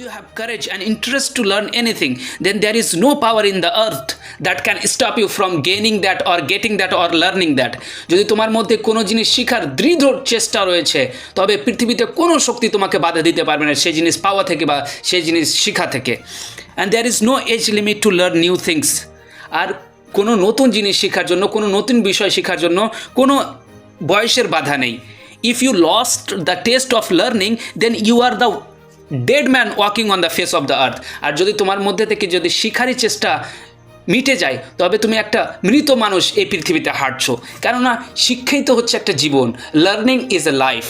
you have courage and interest to learn anything, then there is no power in the earth that can stop you from gaining that or getting that or learning that. যদি তোমার মধ্যে কোনো জিনিস শেখার দৃঢ় চেষ্টা রয়েছে তবে পৃথিবীতে কোনো শক্তি তোমাকে বাধা দিতে পারবে না সেই জিনিস পাওয়া থেকে বা সেই জিনিস শেখা থেকে। And there is no age limit to learn new things আর কোনো নতুন জিনিস শেখার জন্য কোনো নতুন বিষয় শেখার জন্য কোনো বয়সের বাধা নেই। If you lost the taste of learning then you are the dead man walking on the face of the earth আর যদি তোমার মধ্যে থেকে যদি শিখারই চেষ্টা মিটে যায়, তবে তুমি একটা মৃত মানুষ এই পৃথিবীতে হাঁটছো। কেননা শিক্ষাই তো হচ্ছে একটা জীবন। লার্নিং ইজ এ লাইফ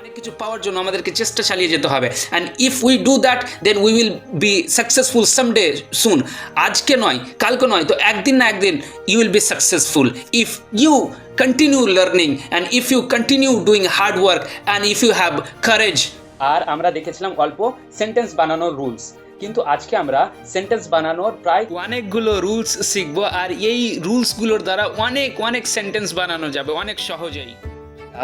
অনেক কিছু পাওয়ার জন্য আমাদেরকে চেষ্টা চালিয়ে যেতে হবে। And if we do that then we will be successful someday soon আজকে নয়, কালকে নয়, তো একদিন না একদিন you will be successful if you continue learning and if you continue doing hard work and if you have courage আর আমরা দেখেছিলাম অল্প সেন্টেন্স বানানোর রুলস কিন্তু আজকে আমরা সেন্টেন্স বানানোর প্রায় অনেকগুলো রুলস শিখব আর এই রুলসগুলোর দ্বারা অনেক অনেক সেন্টেন্স বানানো যাবে অনেক সহজেই।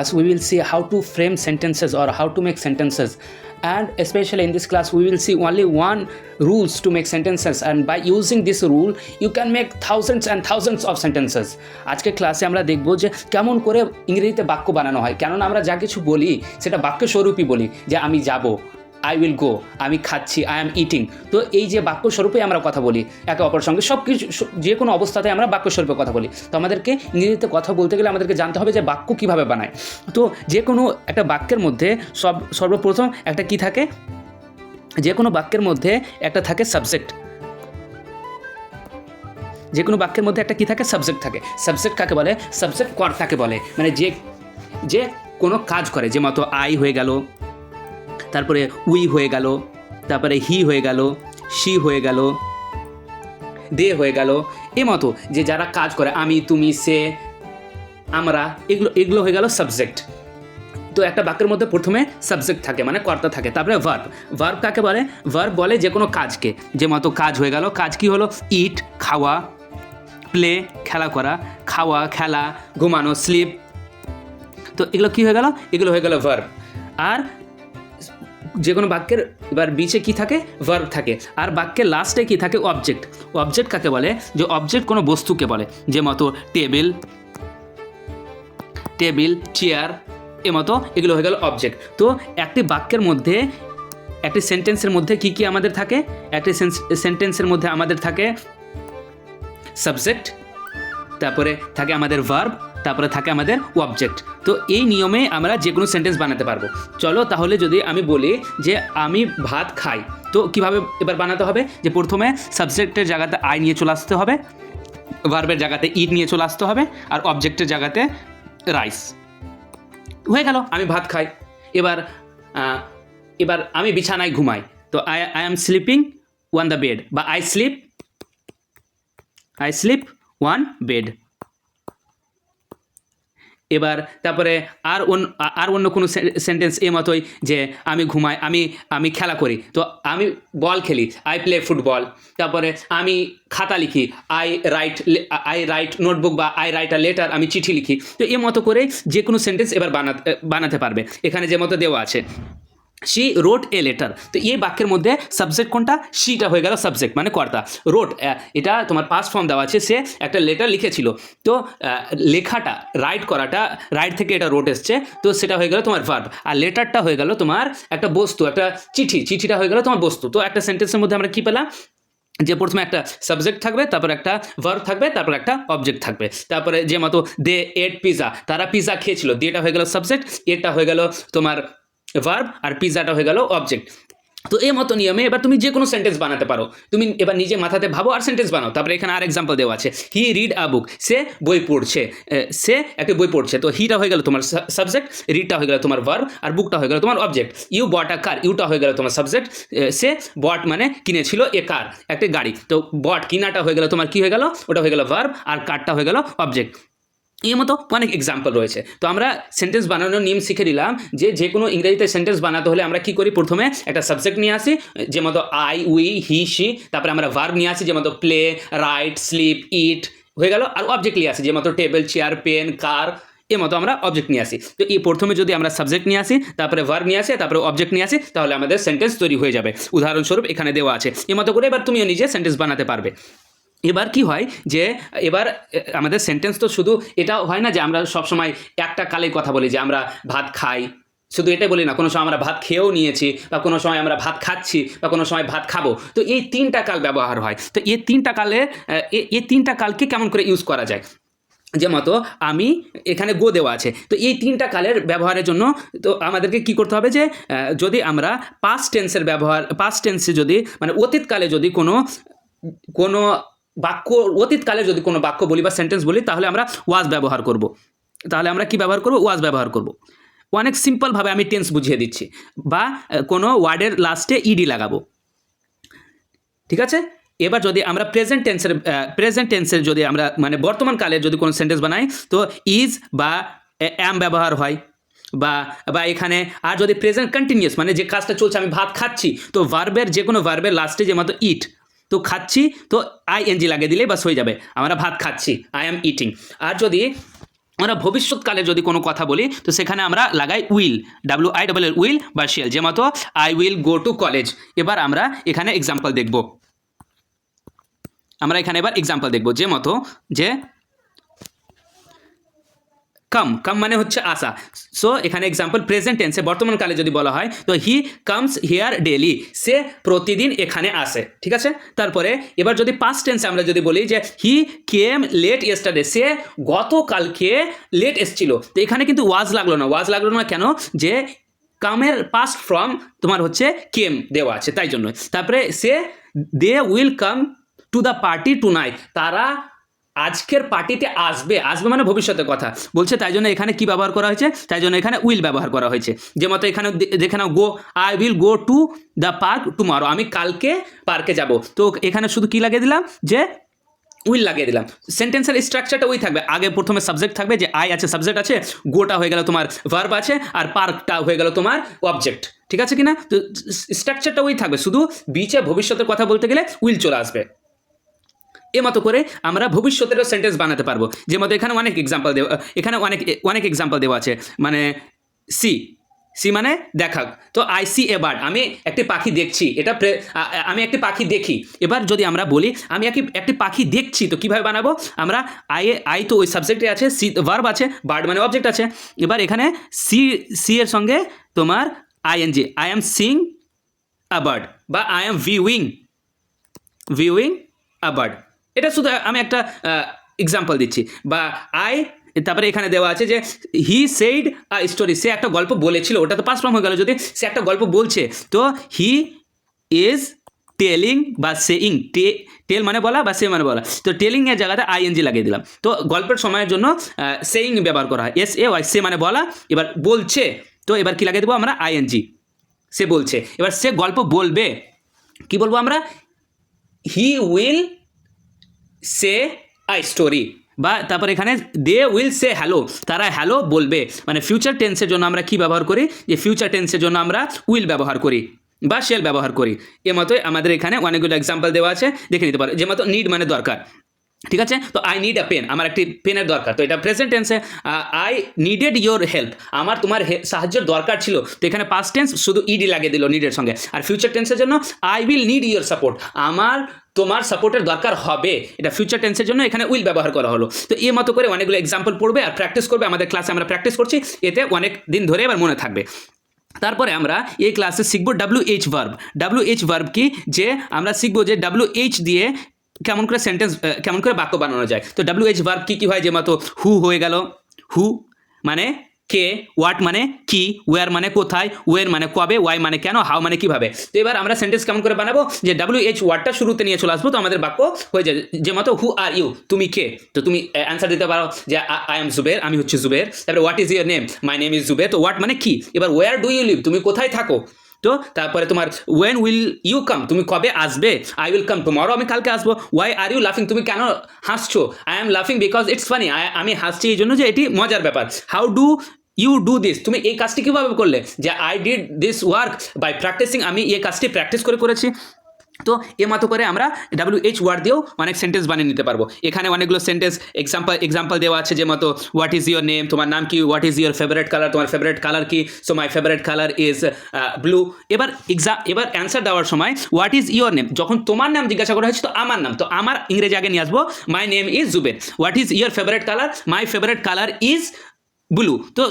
As we will see how to frame sentences or how to make sentences and especially in this class we will see only one rules to make sentences and by using this rule you can make thousands and thousands of sentences আজকে ক্লাসে আমরা দেখব যে কেমন করে ইংরেজিতে বাক্য বানানো হয় কেননা আমরা যা কিছু বলি সেটা বাক্য স্বরূপই বলি যে আমি যাব আই উইল গো আমি খাচ্ছি আই অ্যাম ইটিং তো এই যে বাক্য স্বরূপে আমরা কথা বলি, একে অপরের সঙ্গে সব কিছু যে কোনো অবস্থাতে আমরা বাক্য স্বরূপে কথা বলি। তো আমাদেরকে ইংরেজিতে কথা বলতে গেলে আমাদেরকে জানতে হবে যে বাক্য কীভাবে বানায়। তো যে কোনো একটা বাক্যের মধ্যে সব, সর্বপ্রথম একটা কি থাকে? যে কোনো বাক্যের মধ্যে একটা থাকে সাবজেক্ট যে কোনো বাক্যের মধ্যে একটা কি থাকে? সাবজেক্ট থাকে। সাবজেক্ট কাকে বলে? সাবজেক্ট কর্তাকে বলে? মানে যে যে কোনো কাজ করে, যে মতো আই হয়ে গেল তারপরে উই হয়ে গেল, তারপরে হি হয়ে গেল শি হয়ে গেল দে হয়ে গেল, এ মতো যে যারা কাজ করে, আমি, তুমি, সে, আমরা, এগুলো এগুলো হয়ে গেল সাবজেক্ট তো একটা বাক্যের মধ্যে প্রথমে সাবজেক্ট থাকে মানে কর্তা থাকে, তারপরে ভার্ব ভার্ব কাকে বলে? ভার্ব বলে যে কোনো কাজকে, যে মতো কাজ হয়ে গেল, কাজ কি হলো? ইট খাওয়া প্লে খেলা করা, খাওয়া, খেলা, ঘুমানো স্লিপ তো এগুলো কি হয়ে গেল? এগুলো হয়ে গেল ভার্ব আর যে কোনো বাক্যের এবার বিচে কি থাকে? ভার্ব থাকে। আর বাক্যের লাস্টে কি থাকে? অবজেক্ট অবজেক্ট কাকে বলে? যে অবজেক্ট কোনো বস্তুকে বলে। যে মতো টেবিল টেবিল চেয়ার এ মতো এগুলো হয়ে গেল অবজেক্ট তো একটি বাক্যের মধ্যে, একটি সেন্টেন্সের মধ্যে কি কি আমাদের থাকে? একটি সেন্টেন্সের মধ্যে আমাদের থাকে সাবজেক্ট তারপরে থাকে আমাদের ভার্ব তারপরে থাকে আমাদের অবজেক্ট তো এই নিয়মে আমরা যে কোনো সেন্টেন্স বানাতে পারব। চলো তাহলে যদি আমি বলি যে আমি ভাত খাই, তো কীভাবে এবার বানাতে হবে? যে প্রথমে সাবজেক্টের জায়গাতে আই নিয়ে চলে আসতে হবে ভার্বের জায়গাতে ইট নিয়ে চলে আসতে হবে, আর অবজেক্টের জায়গাতে রাইস হয়ে গেল, আমি ভাত খাই। এবার এবার আমি বিছানায় ঘুমাই। তো I I am sleeping on the bed বা I sleep I sleep on bed এবার তারপরে আর অন্য আর অন্য কোনো সেন্টেন্স এ মতোই যে আমি ঘুমাই, আমি আমি খেলা করি। তো আমি বল খেলি। আই প্লে ফুটবল তারপরে আমি খাতা লিখি। I write I write notebook বা আই রাইট আ লেটার আমি চিঠি লিখি। তো এ মতো করে যে কোনো সেন্টেন্স এবার বানাতে বানাতে পারবে। এখানে যে মতো দেওয়া আছে। শি রোট এ লেটার তো এই বাক্যের মধ্যে সাবজেক্ট কোনটা? শিটা হয়ে গেল সাবজেক্ট মানে কর্তা। রোট এটা তোমার পাস ফর্ম দেওয়া আছে, সে একটা লেটার লিখেছিল। তো লেখাটা রাইট করাটা রাইট থেকে এটা রোড এসছে, তো সেটা হয়ে গেল তোমার ভার্ব আর লেটারটা হয়ে গেল তোমার একটা বস্তু, একটা চিঠি। চিঠিটা হয়ে গেল তোমার বস্তু। তো একটা সেন্টেন্সের মধ্যে আমরা কী পেলাম? যে প্রথমে একটা সাবজেক্ট থাকবে, তারপর একটা ভার্ব থাকবে, তারপর একটা অবজেক্ট থাকবে। তারপরে যে মতো দে এট পিজা তারা পিজা খেয়েছিল। দেটা হয়ে গেল সাবজেক্ট এটা হয়ে গেল তোমার ভার্ব আর পিজাটা হয়ে গেল অবজেক্ট তো এই মতো নিয়মে এবার তুমি যে কোনো সেন্টেন্স বানাতে পারো। তুমি এবার নিজে মাথাতে ভাবো আর সেন্টেন্স বানাও। তারপরে এখানে আর এক্সাম্পল দেওয়া আছে। হি রিড আ বুক সে বই পড়ছে। সে একটা বই পড়ছে। তো হিটা হয়ে গেল তোমার সাবজেক্ট রিডটা হয়ে গেল তোমার ভার্ব আর বুকটা হয়ে গেল তোমার object you but a car Yuta হয়ে গেল তোমার সাবজেক্ট সে বট মানে কিনেছিল এ কার একটা গাড়ি। তো বট কিনাটা হয়ে গেল তোমার কি হয়ে গেল? ওটা হয়ে গেল ভার্ব আর কারটা হয়ে গেল অবজেক্ট এই মতো অনেক এক্সাম্পল রয়েছে। তো আমরা সেন্টেন্স বানানোর নিয়ম শিখে নিলাম যে যে কোনো ইংরেজিতে সেন্টেন্স বানাতে হলে আমরা কি করি? প্রথমে একটা সাবজেক্ট নিয়ে আসি, যে মতো আই উই হি সি তারপরে আমরা ভার্ব নিয়ে আসি, যে মতো প্লে রাইট স্লিপ ইট হয়ে গেল। আর অবজেক্ট নিয়ে আসি, যে মতো টেবিল চেয়ার পেন কার এ মতো আমরা অবজেক্ট নিয়ে আসি। তো এই প্রথমে যদি আমরা সাবজেক্ট নিয়ে আসি, তারপরে ভার্ব নিয়ে আসি, তারপরে অবজেক্ট নিয়ে আসি, তাহলে আমাদের সেন্টেন্স তৈরি হয়ে যাবে। উদাহরণস্বরূপ এখানে দেওয়া আছে। এ মতো করে এবার তুমিও নিজে সেন্টেন্স বানাতে পারবে। এবার কি হয় যে, এবার আমাদের সেন্টেন্স তো শুধু এটা হয় না যে আমরা সবসময় একটা কালে কথা বলি যে আমরা ভাত খাই। শুধু এটাই বলি না, কোনো সময় আমরা ভাত খেয়েও নিয়েছি বা কোনো সময় আমরা ভাত খাচ্ছি বা কোনো সময় ভাত খাব। তো এই তিনটা কাল ব্যবহার হয়। তো এই তিনটা কালে এই তিনটা কালকে কেমন করে ইউজ করা যায়? যে মতো আমি এখানে গো দেওয়া আছে। তো এই তিনটা কালের ব্যবহারের জন্য তো আমাদেরকে কি করতে হবে যে যদি আমরা পাস্ট টেন্সের ব্যবহার পাস্ট টেন্সে যদি মানে অতীতকালে যদি কোনো কোনো বাক্য অতীতকালে যদি কোনো বাক্য বলি বা সেন্টেন্স বলি, তাহলে আমরা ওয়াজ ব্যবহার করব। তাহলে আমরা কি ব্যবহার করব? ওয়াজ ব্যবহার করব। অনেক সিম্পলভাবে আমি টেন্স বুঝিয়ে দিচ্ছি। বা কোনো ওয়ার্ডের লাস্টে ইডি লাগাবো। ঠিক আছে? এবার যদি আমরা প্রেজেন্ট টেন্সের প্রেজেন্ট টেন্সের যদি আমরা মানে বর্তমান কালে যদি কোনো সেন্টেন্স বানাই, তো ইজ বা অ্যাম ব্যবহার হয়। বা বা এখানে আর যদি প্রেজেন্ট কন্টিনিউয়াস মানে যে কাজটা চলছে, আমি ভাত খাচ্ছি, তো ভার্বের যে কোনো ভার্বের লাস্টে যে মতো ইট তো খাচ্ছি, তো আই এনজি লাগিয়ে দিলে বাস হয়ে যাবে। আমরা ভাত খাচ্ছি আই অ্যাম ইটিং আর যদি আমরা ভবিষ্যৎকালে যদি কোনো কথা বলি, তো সেখানে আমরা লাগাই will W I double L will বা শিয়াল যে মতো I will go to college এবার আমরা এখানে এক্সাম্পল দেখব। আমরা এখানে এবার এক্সাম্পল দেখব। যে মতো যে কাম কাম মানে হচ্ছে আসা। সো এখানে এক্সাম্পল প্রেজেন্ট টেন্সে বর্তমান কালে যদি বলা হয়, তো হি কামস হিয়ার ডেলি সে প্রতিদিন এখানে আসে, ঠিক আছে? তারপরে এবার যদি পাস্ট টেন্সে আমরা যদি বলি যে হি কেম লেট ইয়েস্টারডে সে গতকালকে লেট এসছিল। তো এখানে কিন্তু ওয়াজ লাগল না। ওয়াজ লাগল না কেন? যে কামের পাস্ট ফ্রম তোমার হচ্ছে কেম দেওয়া আছে, তাই জন্য তারপরে সে they will come to the party tonight তারা আজকের পার্টিতে আসবে আসবে মানে ভবিষ্যতের কথা। বলছে তাই জন্য এখানে কি ব্যবহার করা হয়েছে? তাই জন্য এখানে উইল ব্যবহার করা হয়েছে। যে মতো এখানে দে- যেখানে go, I will go to the park tomorrow. আমি কালকে পার্কে যাব। তো এখানে শুধু কি লাগিয়ে দিলাম? যে উইল লাগিয়ে দিলাম। সেন্টেন্সের স্ট্রাকচারটা ওই থাকবে। আগে প্রথমে সাবজেক্ট থাকবে যে আই আছে, সাবজেক্ট আছে, গোটা হয়ে গেল তোমার ভার্ব আছে, আর পার্কটা হয়ে গেল তোমার অবজেক্ট। ঠিক আছে কিনা? তো স্ট্রাকচারটা ওই থাকবে। শুধু বিচে ভবিষ্যতের কথা বলতে গেলে উইল চলে আসবে। এ মতো করে আমরা ভবিষ্যতেরও সেন্টেন্স বানাতে পারব। যে মতো এখানে অনেক এক্সাম্পল দেওয়া এখানে অনেক অনেক এক্সাম্পল দেওয়া আছে। মানে সি সি মানে দেখা তো আই সি এ বার্ড আমি একটি পাখি দেখছি, এটা আমি একটি পাখি দেখি। এবার যদি আমরা বলি, আমি একটি একটি পাখি দেখছি, তো কীভাবে বানাবো? আমরা আই আই তো ওই সাবজেক্টে আছে সি ভার্ব আছে বার্ড মানে অবজেক্ট আছে। এবার এখানে সি সি এর সঙ্গে তোমার ING I am seeing a bird বা I am viewing viewing a bird এটা শুধু আমি একটা এক্সাম্পল দিচ্ছি। বা আই তারপরে এখানে দেওয়া আছে যে হি সেইড আ স্টোরি সে একটা গল্প বলেছিল, ওটা তো পাস ফর্ম হয়ে গেল। যদি সে একটা গল্প বলছে, তো হি ইজ টেলিং বা সেইং টে টেল মানে বলা বা সে মানে বলা। তো টেলিং এর জায়গাতে আইএনজি লাগিয়ে দিলাম। তো গল্পের সময়ের জন্য সেইং ব্যবহার করা হয়। এস এ ওয়াই সে মানে বলা। এবার বলছে, তো এবার কি লাগিয়ে দেবো আমরা? আইএনজি সে বলছে। এবার সে গল্প বলবে। কি বলব আমরা? He will say a story বা তারপর এখানে দে উইল সে হ্যালো, তারা হ্যালো বলবে। মানে ফিউচার টেন্সের জন্য আমরা কি ব্যবহার করি? যে ফিউচার টেন্সের জন্য আমরা উইল ব্যবহার করি বা শেল ব্যবহার করি। এ মতোই আমাদের এখানে অনেকগুলো এক্সাম্পল দেওয়া আছে, দেখে নিতে পারো। যে মতো নিড মানে দরকার। ঠিক আছে? তো আই নিড আ পেন আমার একটি পেনের দরকার। তো এটা প্রেজেন্ট টেন্সে আই নিডেড ইয়োর হেল্প আমার তোমার সাহায্যের দরকার ছিল। তো এখানে পাস্ট টেন্স শুধু ইডি লাগিয়ে দিল নিডের সঙ্গে। আর ফিউচার টেন্সের জন্য I will need your support আমার তোমার সাপোর্টের দরকার হবে। এটা ফিউচার টেন্সের জন্য এখানে উইল ব্যবহার করা হলো। তো এই মতো করে অনেকগুলো এক্সাম্পল পড়বে আর প্র্যাকটিস করবে। আমাদের ক্লাসে আমরা প্র্যাকটিস করছি। এতে অনেক দিন ধরে এবার মনে থাকবে। তারপরে আমরা এই ক্লাসে শিখব W H verb W H verb কি? যে আমরা শিখব যে ডাব্লিউ এইচ দিয়ে কেমন করে সেন্টেন্স কেমন করে বাক্য বানানো যায়? তো ডাব্লিউ এইচ ভার্ব কী কী হয়? যে মতো হু হয়ে গেল। হু মানে কে হোয়াট মানে কি ওয়ার মানে কোথায় ওয়ের মানে কবে ওয়াই মানে কেন হাউ মানে কীভাবে। তো এবার আমরা সেন্টেন্স কেমন করে বানাবো? যে ডাব্লিউ এইচ ওয়ার্ডটা শুরুতে নিয়ে চলে আসব, তো আমাদের বাক্য হয়ে যায়। যে মতো হু আর ইউ তুমি কে? তো তুমি অ্যান্সার দিতে পারো যে আই এম জুবের আমি হচ্ছে জুবের তারপরে what is your name my name is Zuber তো হোয়াট মানে কি? এবার ওয়ার ডু ইউ লিভ তুমি কোথায় থাকো? তো তারপরে তোমার ওয়েন উইল ইউ কাম তুমি কবে আসবে? আই উইল কাম টুমরো আমি কালকে আসব। ওয়াই আর ইউ লাফিং তুমি কেন হাসছো? আই এম লাফিং বিকজ ইটস ফানি আমি হাসছি এই জন্য যে এটি মজার ব্যাপার। How do you do this তুমি এই কাজটি কীভাবে করলে? যে I did this work by practising আমি এই কাজটি প্র্যাকটিস করে করেছি। তো এ মতো করে আমরা ডাব্লিউ এইচ ওয়ার্ড দিয়েও অনেক সেন্টেন্স বানিয়ে নিতে পারব। এখানে অনেকগুলো সেন্টেন্স এক্সাম্পল এক্সাম্পল দেওয়া আছে যে মতো হোয়াট ইজ ইউর নেম তোমার নাম কি what is your favourite colour তোমার ফেভারিট কালার কি so my favourite colour is blue এবার এক্সাম এবার অ্যান্সার দেওয়ার সময় হোয়াট ইজ ইউর নেম যখন তোমার নাম জিজ্ঞাসা করা হয়েছে, তো আমার নাম, তো আমার ইংরেজি আগে নিয়ে আসব my name is Zuber what is your favourite colour my favourite colour is blue তো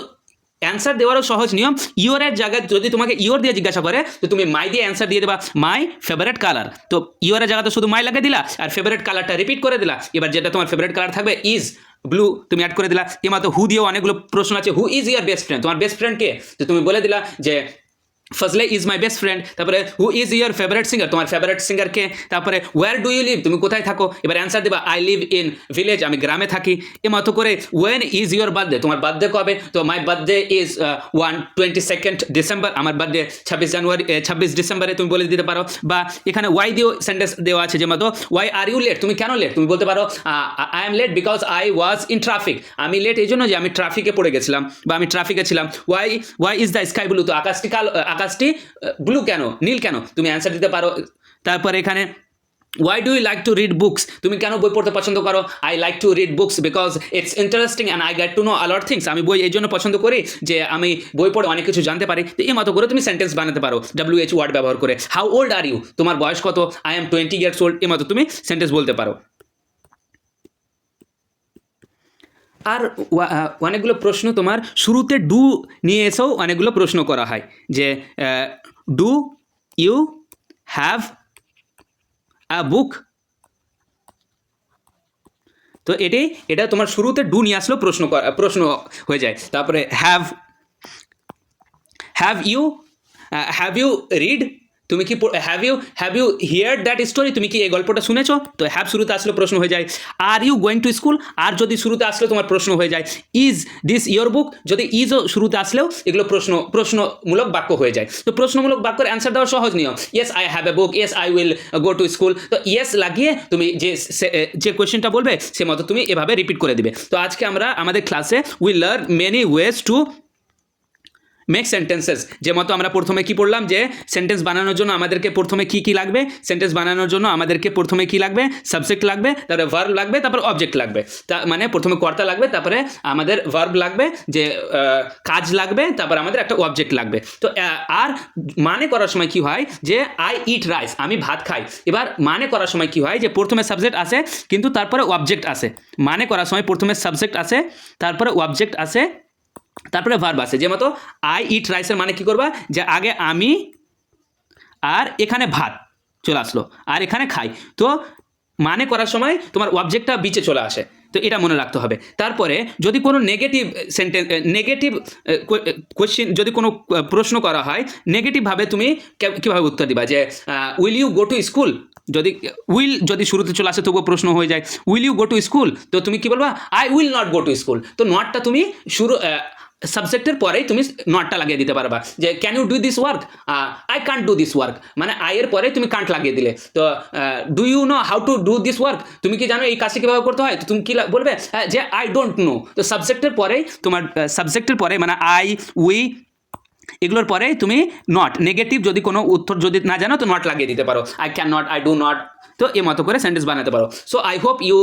অ্যান্সার দেওয়ারও সহজ নিয়ম। ইয়োরের জায়গায় যদি তোমাকে ইয়োর দিয়ে জিজ্ঞাসা করে, তো তুমি মাই দিয়ে অ্যান্সার দিয়ে দেবা মাই ফেভারেট কালার তো ইয়োরের জায়গাতে শুধু মাই লাগিয়ে দিলা, আর ফেভারেট কালারটা রিপিট করে দিলা। এবার যেটা তোমার ফেভারেট কালার থাকবে ইজ ব্লু তুমি অ্যাড করে দিলা। এমা তো হু দিয়েও অনেকগুলো প্রশ্ন আছে who is your best friend তোমার বেস্ট ফ্রেন্ড কে? তো তুমি বলে দিলা যে Fazle is my best friend তারপরে who is your favourite singer তোমার ফেভারিট সিঙ্গারকে তারপরে ওয়ার ডু ইউ লিভ তুমি কোথায় থাকো? এবার অ্যান্সার দেবা আই লিভ ইন ভিলেজ আমি গ্রামে থাকি। এ মতো করে ওয়েন ইজ ইউর বার্থডে তোমার বার্থডে কবে? তো my birthday is on twenty second December আমার বার্থডে ছাব্বিশ জানুয়ারি ছাব্বিশ ডিসেম্বরে তুমি বলে দিতে পারো। বা এখানে ওয়াই দিয়েও সেন্টেন্স দেওয়া আছে যে মতো ওয়াই আর ইউ লেট তুমি কেন লেট তুমি বলতে পারো I am late because I was in traffic আমি লেট এই জন্য যে আমি ট্রাফিকে পড়ে গেছিলাম, বা আমি ট্রাফিকে ছিলাম। Why why is the sky blue তো আকাশটি কালো আকাশটি ব্লু কেন, নীল কেন? তুমি অ্যান্সার দিতে পারো। তারপর এখানে why do you like to read books তুমি কেন বই পড়তে পছন্দ করো? I like to read books because it's interesting and I get to know a lot things আমি বই এই জন্য পছন্দ করি যে আমি বই পড়ে অনেক কিছু জানতে পারি। তো এই মতো করে তুমি সেন্টেন্স বানাতে পারো ডাব্লিউ এইচ ওয়ার্ড ব্যবহার করে। হাউ ওল্ড আর ইউ তোমার বয়স কত? I am twenty years old এই মতো তুমি সেন্টেন্স বলতে পারো। আর অনেকগুলো প্রশ্ন তোমার শুরুতে ডু নিয়ে এসেও অনেকগুলো প্রশ্ন করা হয়। যে do you have a book? তো এটাই এটা তোমার শুরুতে ডু নিয়ে আসলেও প্রশ্ন প্রশ্ন হয়ে যায়। তারপরে have have you have you read? তুমি কি have you have you hear that story তুমি কি এই গল্পটা শুনেছো? তো হ্যাভ শুরুতে আসলে প্রশ্ন হয়ে যায় are you going to school আর যদি শুরুতে আসলে তোমার প্রশ্ন হয়ে যায় ইজ দিস ইয়োর বুক যদি ইজও শুরুতে আসলেও, এগুলো প্রশ্ন, প্রশ্নমূলক বাক্য হয়ে যায়। তো প্রশ্নমূলক বাক্যের অ্যান্সার দেওয়ার সহজ নিয়ম yes I have a book yes I will go to school তো ইয়েস লাগিয়ে তুমি যে যে কোয়েশ্চেনটা বলবে, সে মতো তুমি এভাবে রিপিট করে দিবে। তো আজকে আমরা আমাদের ক্লাসে we learn many ways to make sentences যে মতো আমরা প্রথমে কি পড়লাম? যে সেন্টেন্স বানানোর জন্য আমাদেরকে প্রথমে কি কি লাগবে? সেন্টেন্স বানানোর জন্য আমাদেরকে প্রথমে কি লাগবে? সাবজেক্ট লাগবে, তারপরে ভার্ব লাগবে, তারপর অবজেক্ট লাগবে। তা মানে প্রথমে কর্তা লাগবে, তারপরে আমাদের ভার্ব লাগবে, যে কাজ লাগবে, তারপর আমাদের একটা অবজেক্ট লাগবে। তো আর মানে করার সময় কি হয়? যে আই ইট রাইস আমি ভাত খাই। এবার মানে করার সময় কি হয়? যে, প্রথমে সাবজেক্ট আসে, কিন্তু তারপরে অবজেক্ট আসে। মানে করার সময় প্রথমে সাবজেক্ট আসে, তারপরে অবজেক্ট আসে তারপরে ভার্ব আছে, যে মতো আই ইট রাইসের মানে কি করবা? যে আগে আমি আর এখানে ভাত চলে আসলো, আর এখানে খাই। তো মানে করার সময় তোমার অবজেক্টটা বিচে চলে আসে, তো এটা মনে রাখতে হবে। তারপরে যদি কোনো নেগেটিভ সেন্টেন্স নেগেটিভ কোয়েশ্চেন যদি কোনো প্রশ্ন করা হয় নেগেটিভভাবে তুমি কীভাবে উত্তর দিবা? যে will you go to school যদি উইল যদি শুরুতে চলে আসে, তবুও প্রশ্ন হয়ে যায়। Will you go to school তো তুমি কি বলবা? I will not go to school তো নটটা তুমি শুরু সাবজেক্টের পরেই তুমি নটটা লাগিয়ে দিতে পারবা যে can you do this work I can't do this work মানে আয়ের পরে তুমি কান্ট লাগিয়ে দিলে। তো do you know how to do this work তুমি কি জানো এই কাজটা কীভাবে করতে হয়? তো তুমি কি বলবে যে আই ডোন্ট নো তো সাবজেক্টের পরেই তোমার সাবজেক্টের পরে মানে আই উই এগুলোর পরে তুমি নট নেগেটিভ যদি কোনো উত্তর যদি না জানো, তো নট লাগিয়ে দিতে পারো। I can not I do not তো এ মতো করে সেন্টেন্স বানাতে পারো। So I hope you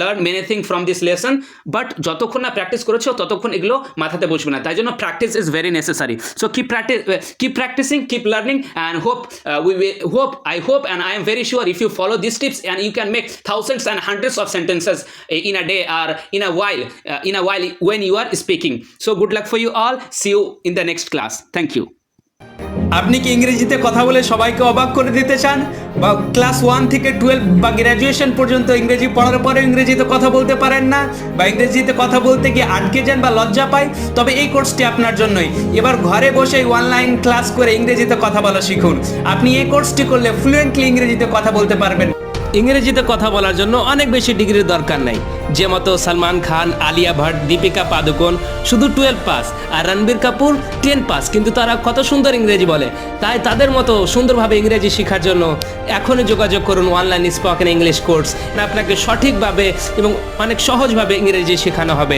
learn many thing from this lesson but যতক্ষণ না প্র্যাকটিস করেছ ততক্ষণ এগুলো মাথাতে বসবে না। তাই জন্য practice is very necessary so keep practice keep practising keep learning and hope we hope I hope and I am very sure if you follow this tips and you can make and hundreds of sentences in a day or in a while uh, in a while when you are speaking. So good luck for you all. See you in the next class. Thank you. আপনি কি ইংরেজিতে কথা বলে সবাইকে অবাক করে দিতে চান? বা ক্লাস ওয়ান থেকে টুয়েলভ বা গ্র্যাজুয়েশন পর্যন্ত ইংরেজি পড়ার পরে ইংরেজিতে কথা বলতে পারেন না? বা ইংরেজিতে কথা বলতে গিয়ে আটকে যান বা লজ্জা পায়? তবে এই কোর্সটি আপনার জন্যই। এবার ঘরে বসে অনলাইন ক্লাস করে ইংরেজিতে কথা বলা শিখুন। আপনি এই কোর্সটি করলে ফ্লুয়েন্টলি ইংরেজিতে কথা বলতে পারবেন। ইংরেজিতে কথা বলার জন্য অনেক বেশি ডিগ্রির দরকার নেই। যে মতো সালমান খান, আলিয়া ভাট, দীপিকা পাদুকোন, শুধু টুয়েলভ পাস আর রণবীর কাপুর টেন পাস। কিন্তু তারা কত সুন্দর ইংরেজি বলে। তাই তাদের মতো সুন্দরভাবে ইংরেজি শেখার জন্য এখনই যোগাযোগ করুন অনলাইন স্পোকেন ইংলিশ কোর্স। আপনাকে সঠিকভাবে এবং অনেক সহজভাবে ইংরেজি শেখানো হবে।